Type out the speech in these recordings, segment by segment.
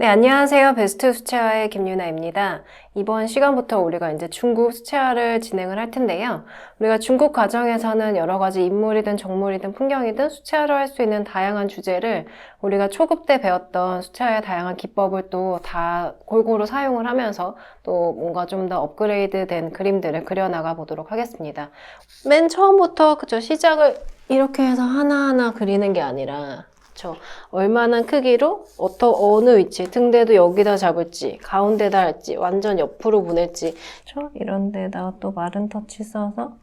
네, 안녕하세요. 베스트 수채화의 김유나입니다. 이번 시간부터 우리가 이제 중국 수채화를 진행을 할 텐데요. 우리가 중국 과정에서는 여러 가지 인물이든 정물이든 풍경이든 수채화로 할 수 있는 다양한 주제를 우리가 초급 때 배웠던 수채화의 다양한 기법을 또 다 골고루 사용을 하면서 또 뭔가 좀 더 업그레이드 된 그림들을 그려나가 보도록 하겠습니다. 맨 처음부터 그저 시작을 이렇게 해서 하나하나 그리는 게 아니라 그쵸. 얼마나 크기로 어떠, 어느 위치 등대도 여기다 잡을지 가운데다 할지 완전 옆으로 보낼지 그쵸? 이런 데다가 또 마른 터치 써서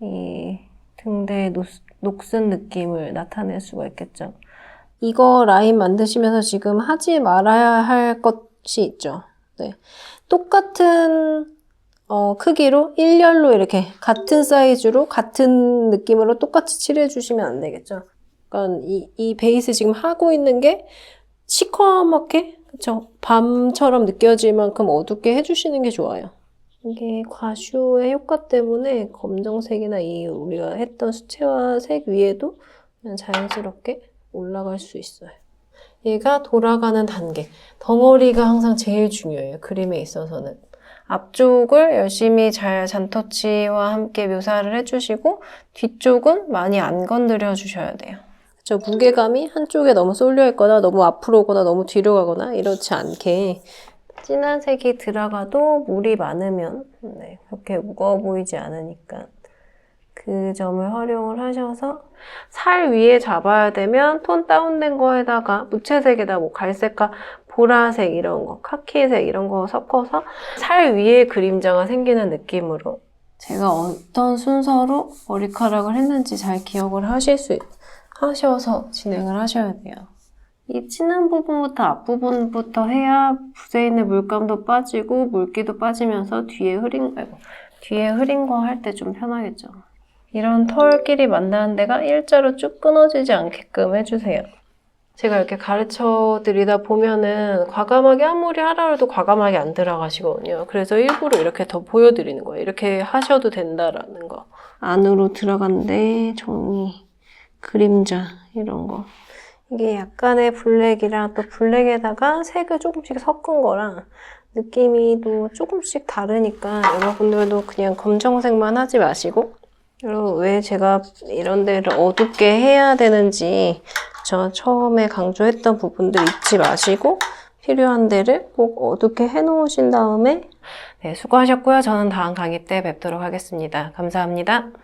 이 등대의 녹, 녹슨 느낌을 나타낼 수가 있겠죠. 이거 라인 만드시면서 지금 하지 말아야 할 것이 있죠. 네. 똑같은 어, 크기로 일렬로 이렇게 같은 사이즈로 같은 느낌으로 똑같이 칠해 주시면 안 되겠죠. 그러니까 이, 이 베이스 지금 하고 있는 게 시커멓게 그쵸 밤처럼 느껴질 만큼 어둡게 해주시는 게 좋아요. 이게 과슈의 효과 때문에 검정색이나 이 우리가 했던 수채화 색 위에도 그냥 자연스럽게 올라갈 수 있어요. 얘가 돌아가는 단계. 덩어리가 항상 제일 중요해요. 그림에 있어서는. 앞쪽을 열심히 잘 잔터치와 함께 묘사를 해주시고 뒤쪽은 많이 안 건드려 주셔야 돼요. 저 무게감이 한쪽에 너무 쏠려 있거나 너무 앞으로 오거나 너무 뒤로 가거나 이렇지 않게 진한 색이 들어가도 물이 많으면 네, 그렇게 무거워 보이지 않으니까 그 점을 활용을 하셔서 살 위에 잡아야 되면 톤 다운된 거에다가 무채색에다 뭐 갈색과 보라색 이런 거, 카키색 이런 거 섞어서 살 위에 그림자가 생기는 느낌으로. 제가 어떤 순서로 머리카락을 했는지 잘 기억을 하실 수 하셔서 진행을 하셔야 돼요. 이 진한 부분부터 앞부분부터 해야 붓에 있는 물감도 빠지고 물기도 빠지면서 뒤에 흐린 아이고, 뒤에 흐린 거 할 때 좀 편하겠죠. 이런 털끼리 만나는 데가 일자로 쭉 끊어지지 않게끔 해주세요. 제가 이렇게 가르쳐 드리다 보면은 과감하게 아무리 하라 해도 과감하게 안 들어가시거든요. 그래서 일부러 이렇게 더 보여드리는 거예요. 이렇게 하셔도 된다라는 거. 안으로 들어간데 종이, 그림자 이런 거. 이게 약간의 블랙이랑 또 블랙에다가 색을 조금씩 섞은 거랑 느낌이 또 조금씩 다르니까 여러분들도 그냥 검정색만 하지 마시고 그리고 왜 제가 이런 데를 어둡게 해야 되는지 저 처음에 강조했던 부분들 잊지 마시고 필요한 데를 꼭 어둡게 해놓으신 다음에 네, 수고하셨고요. 저는 다음 강의 때 뵙도록 하겠습니다. 감사합니다.